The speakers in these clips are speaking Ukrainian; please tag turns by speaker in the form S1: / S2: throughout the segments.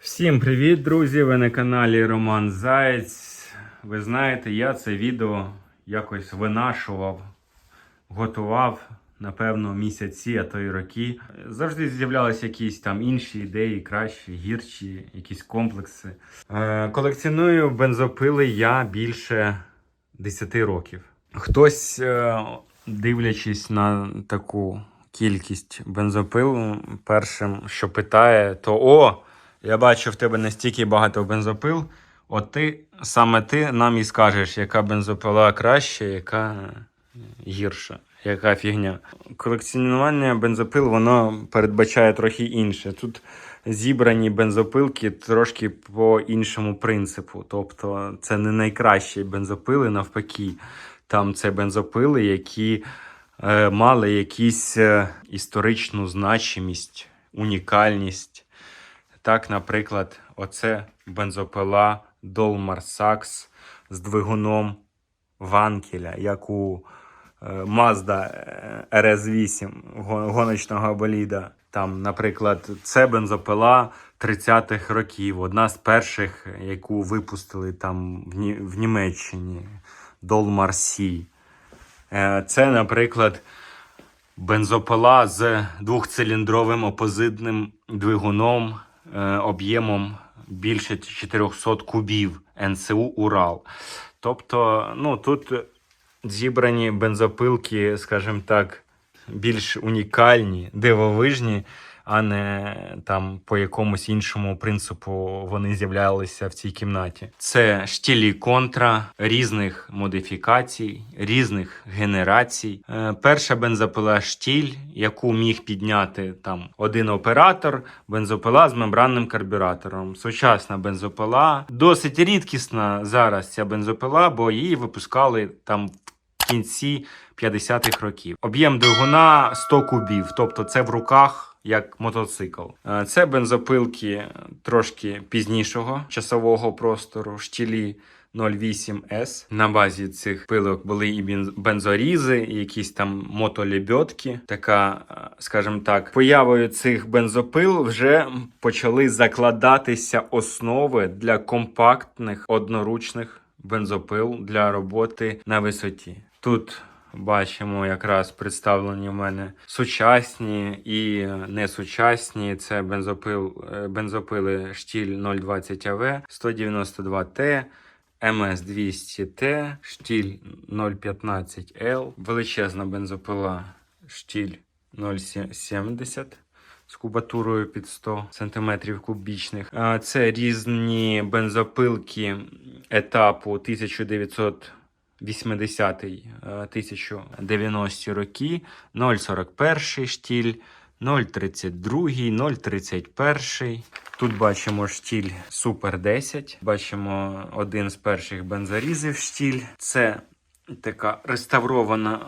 S1: Всім привіт, друзі! Ви на каналі Роман Заєць. Ви знаєте, я це відео якось винашував, готував, напевно, місяці, а то й роки. Завжди з'являлися якісь там інші ідеї, кращі, гірші, якісь комплекси. Е, колекціоную бензопили я більше 10 років. Хтось, е, дивлячись на таку кількість бензопил, першим, що питає, то о! Я бачу в тебе настільки багато бензопил. От ти саме ти нам і скажеш, яка бензопила краща, яка гірша, яка фігня. Колекціонування бензопил воно передбачає трохи інше. Тут зібрані бензопилки трошки по іншому принципу. Тобто це не найкращі бензопили, навпаки. Там це бензопили, які е, мали якусь е, історичну значимість, унікальність. Так, наприклад, оце бензопила Dolmar Sax з двигуном Ванкеля, як у е, Mazda е, RS8 гоночного боліда. Там, наприклад, це бензопила 30-х років, одна з перших, яку випустили там в, Ні- в Німеччині Dolmar C. Е, Це, наприклад, бензопила з двохциліндровим опозитним двигуном об'ємом більше 400 кубів НСУ Урал. Тобто, ну тут зібрані бензопилки, скажімо так, більш унікальні, дивовижні, а не там по якомусь іншому принципу вони з'являлися в цій кімнаті. Це штілі контра різних модифікацій, різних генерацій. Е, перша бензопила штіль, яку міг підняти там один оператор, бензопила з мембранним карбюратором. Сучасна бензопила. Досить рідкісна зараз ця бензопила, бо її випускали там в кінці 50-х років. Об'єм двигуна 100 кубів, тобто це в руках. Як мотоцикл. Е, Це бензопилки трошки пізнішого часового простору, штілі 08S. На базі цих пилок були і бенз- бензорізи, і якісь там мотолебьотки. Така, е, скажімо так, появою цих бензопил вже почали закладатися основи для компактних одноручних бензопил для роботи на висоті. Тут бачимо якраз представлені в мене сучасні і несучасні. Це бензопил, е, бензопили штіль 020 АВ 192Т. МС200Т, штіль 015Л, величезна бензопила штіль 070 з кубатурою під 100 см кубічних. Це різні бензопилки етапу 1980 1090 роки, 041 штіль, 032, 031. Тут бачимо штіль Супер 10. Бачимо один з перших бензорізів штіль. Це така реставрована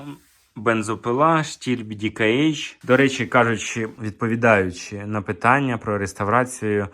S1: бензопила, штіль BDKH. До речі, кажучи, відповідаючи на питання про реставрацію,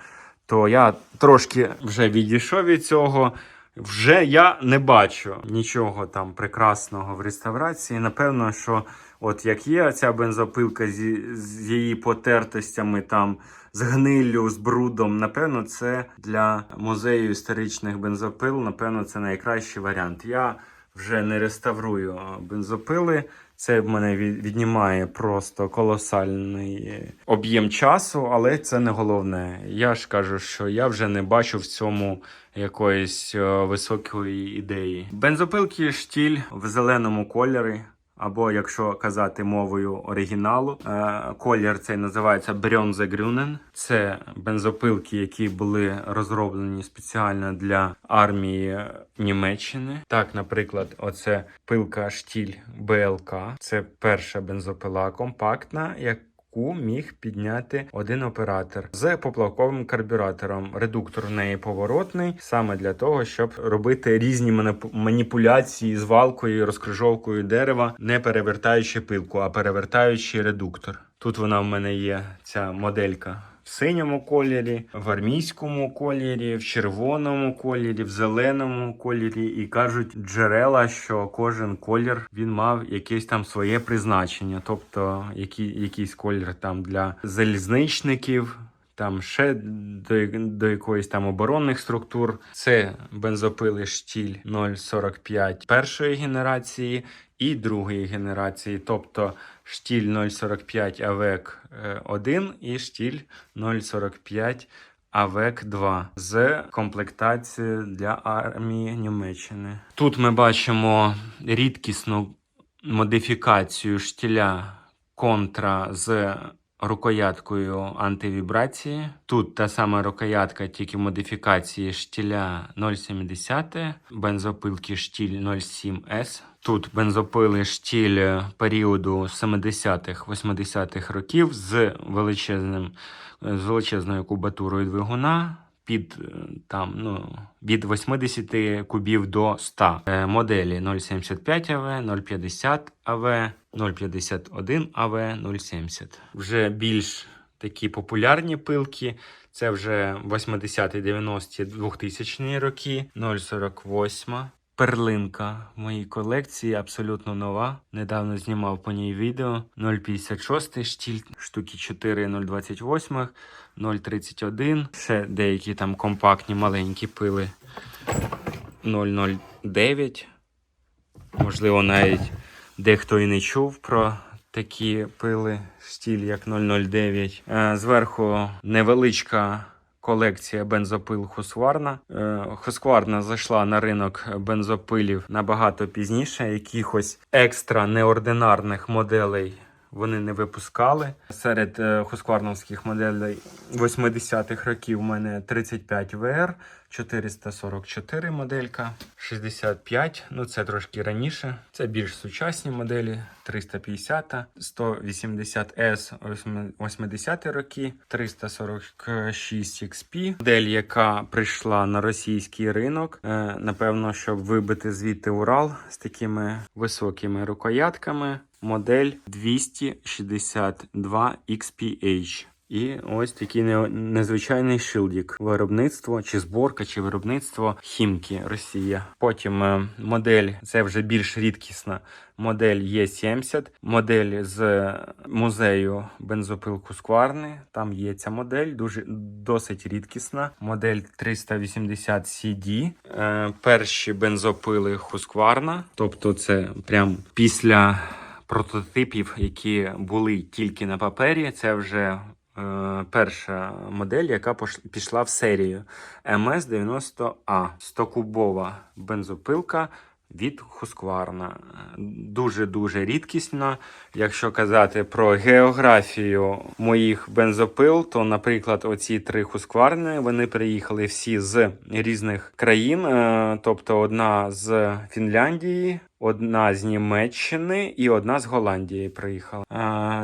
S1: то я трошки вже відійшов від цього. Вже я не бачу нічого там прекрасного в реставрації. Напевно, що от як є ця бензопилка зі, з її потертостями, там з гниллю, з брудом, напевно, це для музею історичних бензопил, напевно, це найкращий варіант. Я вже не реставрую бензопили. Це в мене віднімає просто колосальний е, об'єм часу, але це не головне. Я ж кажу, що я вже не бачу в цьому якоїсь е, високої ідеї. Бензопилки штіль в зеленому кольорі. Або, якщо казати мовою оригіналу, е, колір цей називається Брьонзе Грюнен. Це бензопилки, які були розроблені спеціально для армії Німеччини. Так, наприклад, оце пилка штіль БЛК. Це перша бензопила компактна, яку міг підняти один оператор з поплавковим карбюратором. Редуктор в неї поворотний, саме для того, щоб робити різні маніп- маніпуляції з валкою, розкрижовкою дерева, не перевертаючи пилку, а перевертаючи редуктор. Тут вона в мене є, ця моделька. В синьому кольорі, в армійському кольорі, в червоному кольорі, в зеленому кольорі. І кажуть джерела, що кожен колір він мав якесь там своє призначення. Тобто, який, якийсь колір там для залізничників, там ще до, до якоїсь там оборонних структур. Це бензопили штіль 045 першої генерації і другої генерації, тобто штіль 045 АВЕК 1 і штіль 045 АВЕК 2 з комплектацією для армії Німеччини. Тут ми бачимо рідкісну модифікацію штіля контра з рукояткою антивібрації. Тут та сама рукоятка, тільки модифікації штіля 0,70, бензопилки штіль 07S. Тут бензопили штіль періоду 70-х, 80-х років з величезним з величезною кубатурою двигуна. Під е, там ну від 80 кубів до 100. Е, моделі 0,75 АВ, 0,50 АВ, 0,51 АВ, 0,70. Вже більш такі популярні пилки. Це вже 80-ті, 90-ті, 2000 роки, 0,48. Перлинка в моїй колекції абсолютно нова. Недавно знімав по ній відео. 0,56 штіль, штуки 4 0,28, 0,31. Ще деякі там компактні маленькі пили 0,09. Можливо, навіть дехто і не чув про такі пили штіль, як 009. Е, Зверху невеличка колекція бензопил Хускварна. Е, Husqvarna зайшла на ринок бензопилів набагато пізніше. Якихось екстра неординарних моделей вони не випускали. Серед е, хускварновських моделей 80-х років у мене 35 VR, 444 моделька, 65, ну це трошки раніше. Це більш сучасні моделі, 350, 180S 80-ті роки, 346 XP. Модель, яка прийшла на російський ринок, е, напевно, щоб вибити звідти Урал з такими високими рукоятками модель 262 XPH. І ось такий не- незвичайний шилдік. Виробництво чи зборка, чи виробництво Хімки Росія. Потім е, модель, це вже більш рідкісна. Модель Є70, модель з музею бензопилку Скварни. Там є ця модель, дуже досить рідкісна. Модель 380 CD. Е, перші бензопили Husqvarna. Тобто, це прям після прототипів, які були тільки на папері. Це вже е, перша модель, яка пішла в серію МС-90А. 100-кубова бензопилка. Від Husqvarna. Дуже-дуже рідкісна. Якщо казати про географію моїх бензопил, то, наприклад, оці три Husqvarna, вони приїхали всі з різних країн. Е, Тобто одна з Фінляндії, одна з Німеччини і одна з Голландії приїхала.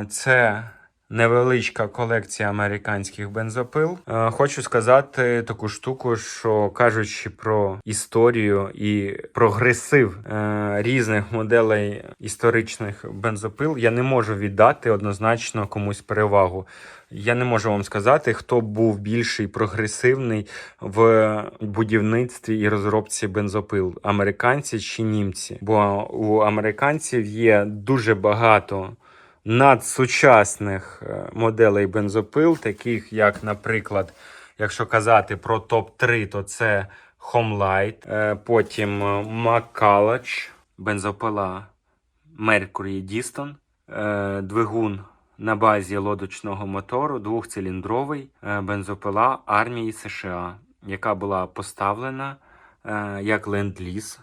S1: Це невеличка колекція американських бензопил. Е, Хочу сказати таку штуку, що кажучи про історію і прогресив е, різних моделей історичних бензопил, я не можу віддати однозначно комусь перевагу. Я не можу вам сказати, хто був більший прогресивний в будівництві і розробці бензопил, американці чи німці. Бо у американців є дуже багато надсучасних е, моделей бензопил, таких як, наприклад, якщо казати про топ-3, то це Homelight, е, потім е, Macalach, бензопила Mercury Diston, двигун на базі лодочного мотору, двохциліндровий бензопила армії США, яка була поставлена як ленд-ліз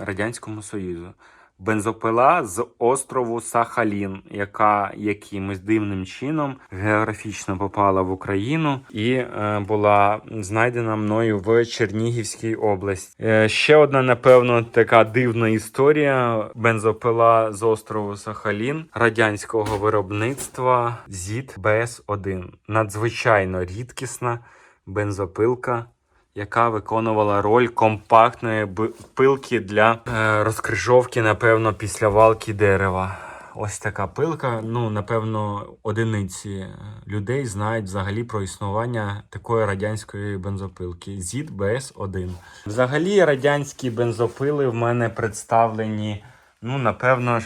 S1: Радянському Союзу. Бензопила з острову Сахалін, яка якимось дивним чином географічно попала в Україну і е, була знайдена мною в Чернігівській області. Е, ще одна, напевно, така дивна історія: бензопила з острову Сахалін радянського виробництва ЗІТ БС-1. Надзвичайно рідкісна бензопилка яка виконувала роль компактної пилки для е, розкрижовки, напевно, після валки дерева. Ось така пилка. Ну, напевно, одиниці людей знають взагалі про існування такої радянської бензопилки ЗІД БС-1. Взагалі, радянські бензопили в мене представлені Ну, напевно,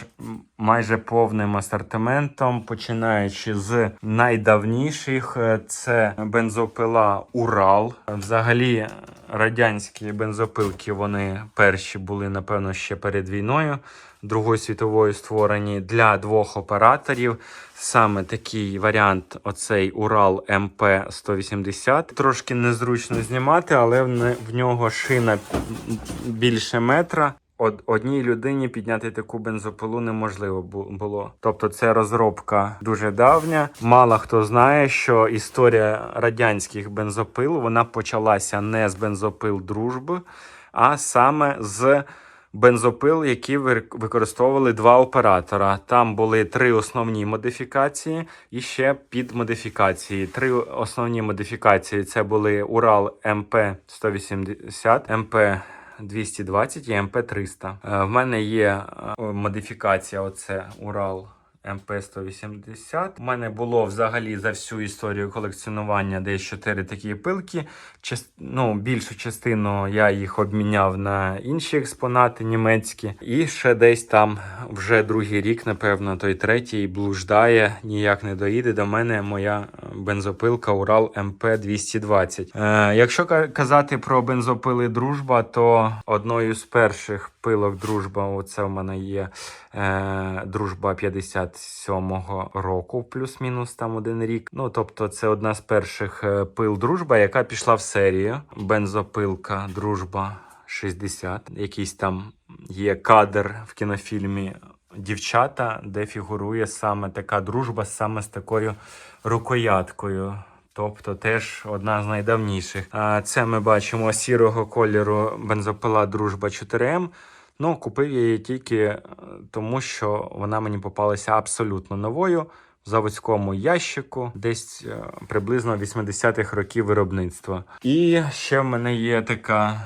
S1: майже повним асортиментом, починаючи з найдавніших, е, це бензопила Урал. Взагалі, е, радянські бензопилки вони перші були, напевно, ще перед війною. Другої світової створені для двох операторів. Саме такий варіант, оцей Урал МП 180. Трошки незручно знімати, але в нього шина більше метра. Од- Одній людині підняти таку бензопилу неможливо було. Тобто, це розробка дуже давня. Мало хто знає, що історія радянських бензопил вона почалася не з бензопил дружби, а саме з бензопил, які використовували два оператора. Там були три основні модифікації і ще підмодифікації. Три основні модифікації це були Урал МП 180, МП 220 і МП300. Е, В мене є е, модифікація, оце Урал МП-180. У мене було взагалі за всю історію колекціонування десь 4 такі пилки. Част... Ну, більшу частину я їх обміняв на інші експонати німецькі. І ще десь там вже другий рік, напевно, той третій блуждає, ніяк не доїде до мене моя е, бензопилка Урал МП-220. Е, якщо казати про бензопили Дружба, то одною з перших пилок Дружба, оце в мене є е, Дружба 57-го року, плюс-мінус там один рік. Ну, тобто, це одна з перших е, пил Дружба, яка пішла в серію. Бензопилка Дружба 60. Якийсь там є кадр в кінофільмі Дівчата, де фігурує саме така дружба, саме з такою рукояткою. Тобто теж одна з найдавніших. А це ми бачимо сірого кольору бензопила Дружба 4М. Ну, купив я її тільки е, тому, що вона мені попалася абсолютно новою в заводському ящику, десь е, приблизно 80-х років виробництва. І ще в мене є така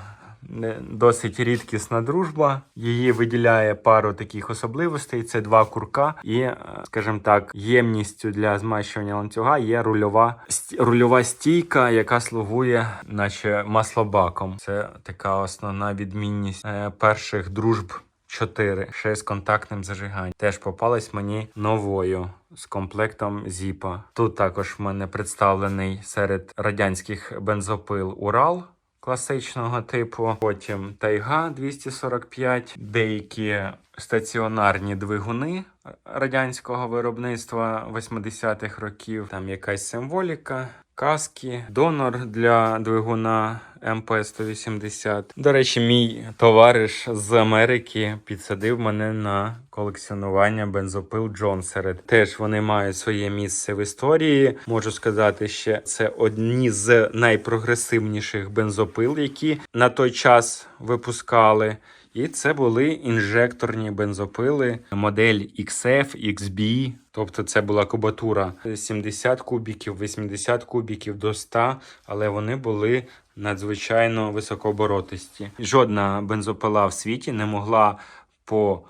S1: досить рідкісна дружба. Її виділяє пару таких особливостей: це два курка, і, е, скажімо так, ємністю для змащування ланцюга є рульова, рульова стійка, яка слугує, наче маслобаком. Це така основна відмінність е, перших дружб. 4, ще з контактним зажиганням. Теж попалась мені новою з комплектом Зіпа. Тут також в мене представлений серед радянських бензопил Урал класичного типу. Потім Тайга 245, деякі стаціонарні двигуни радянського виробництва 80-х років. Там якась символіка. Каски, донор для двигуна МП-180. До речі, мій товариш з Америки підсадив мене на колекціонування бензопил Джонсеред. Теж вони мають своє місце в історії. Можу сказати, ще це одні з найпрогресивніших бензопил, які на той час випускали. І це були інжекторні бензопили, модель XF, XB, тобто це була кубатура 70 кубіків, 80 кубіків до 100, але вони були надзвичайно високооборотисті. Жодна бензопила в світі не могла по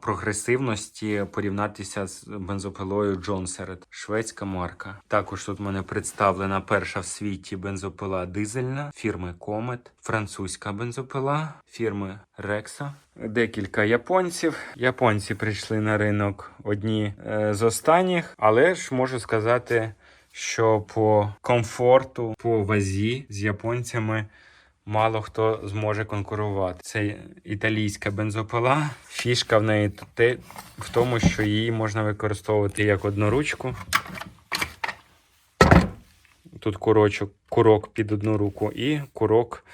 S1: прогресивності порівнятися з бензопилою Джонсеред, шведська марка. Також тут в мене представлена перша в світі бензопила дизельна фірми Comet, французька бензопила фірми Rexa. Декілька японців. Японці прийшли на ринок одні е, з останніх, але ж можу сказати, що по комфорту, по вазі з японцями мало хто зможе конкурувати. Це італійська бензопила. Фішка в неї в тому, що її можна використовувати як одноручку. Тут курочок, курок під одну руку і курок.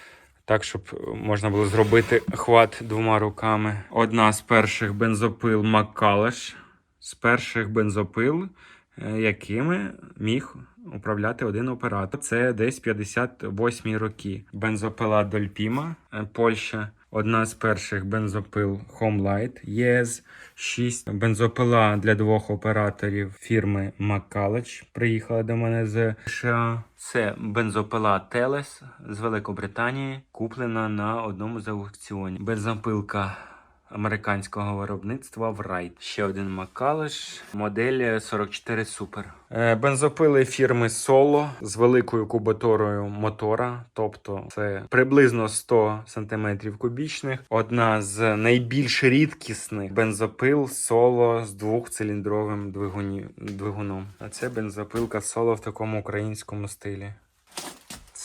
S1: Так, щоб можна було зробити хват двома руками. Одна з перших бензопил Маккалеш. З перших бензопил, е, якими міг управляти один оператор. Це десь 58 роки. Бензопила Дольпіма, е, Польща. Одна з перших бензопил Homelight ЄС 6. Бензопила для двох операторів фірми Маккалеч приїхала до мене з США. Це бензопила Телес з Великобританії, куплена на одному з аукціонів. Бензопилка американського виробництва Wright. Ще один Макалиш, модель 44 Super. Е, Бензопили фірми Solo з великою кубаторою мотора, тобто це приблизно 100 см кубічних. Одна з найбільш рідкісних бензопил Solo з двохциліндровим двигуні, двигуном. А це бензопилка Solo в такому українському стилі.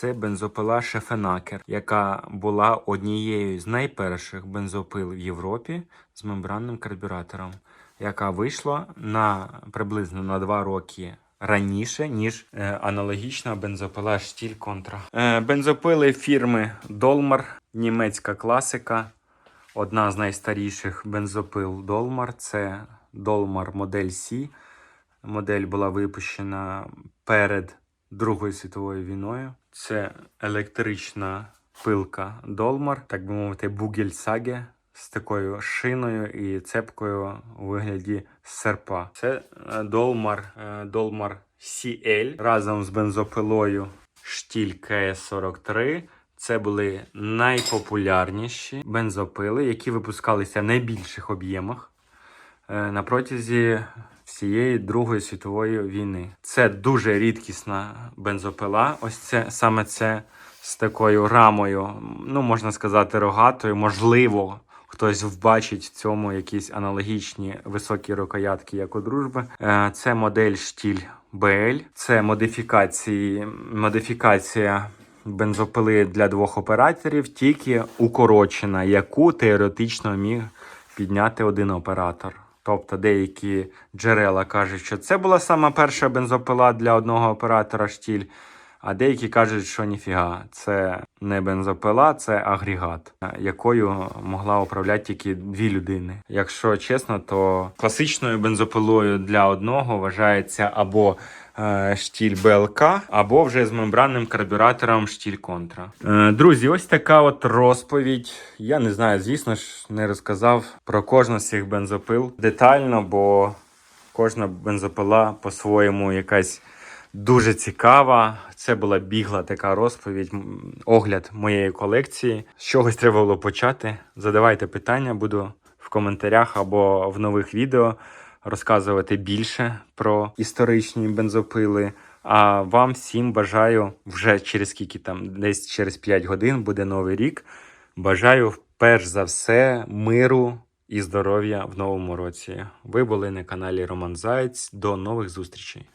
S1: Це бензопила Шефенакер, яка була однією з найперших бензопил в Європі з мембранним карбюратором, яка вийшла на приблизно на 2 роки раніше, ніж е, аналогічна бензопила Штіль Контра. Е, бензопили фірми Dolmar, німецька класика. Одна з найстаріших бензопил Dolmar це Dolmar модель C. Модель була випущена перед Другою світовою війною. Це електрична пилка Dolmar, так би мовити, Бугельсаге з такою шиною і цепкою у вигляді серпа. Це е, Dolmar, е, CL разом з бензопилою Штіль КС-43. Це були найпопулярніші бензопили, які випускалися в найбільших об'ємах е, на протязі всієї Другої світової війни. Це дуже рідкісна бензопила. Ось це саме це з такою рамою, ну можна сказати, рогатою. Можливо, хтось вбачить в цьому якісь аналогічні високі рукоятки, як у дружби. Е, Це модель штіль BL. Це модифікації, модифікація бензопили для двох операторів, тільки укорочена, яку теоретично міг підняти один оператор. Тобто деякі джерела кажуть, що це була сама перша бензопила для одного оператора штіль, а деякі кажуть, що ніфіга, це не бензопила, це агрегат, якою могла управляти тільки дві людини. Якщо чесно, то класичною бензопилою для одного вважається або штіль БЛК, або вже з мембранним карбюратором штіль контра. Е, друзі, ось така от розповідь. Я не знаю, звісно ж, не розказав про кожну з цих бензопил детально, бо кожна бензопила по-своєму якась дуже цікава. Це була бігла така розповідь, огляд моєї колекції. З чогось треба було почати. Задавайте питання, буду в коментарях або в нових відео розказувати більше про історичні бензопили. А вам всім бажаю вже через скільки там, десь через 5 годин буде новий рік. Бажаю перш за все миру і здоров'я в новому році. Ви були на каналі Роман Заєць. До нових зустрічей.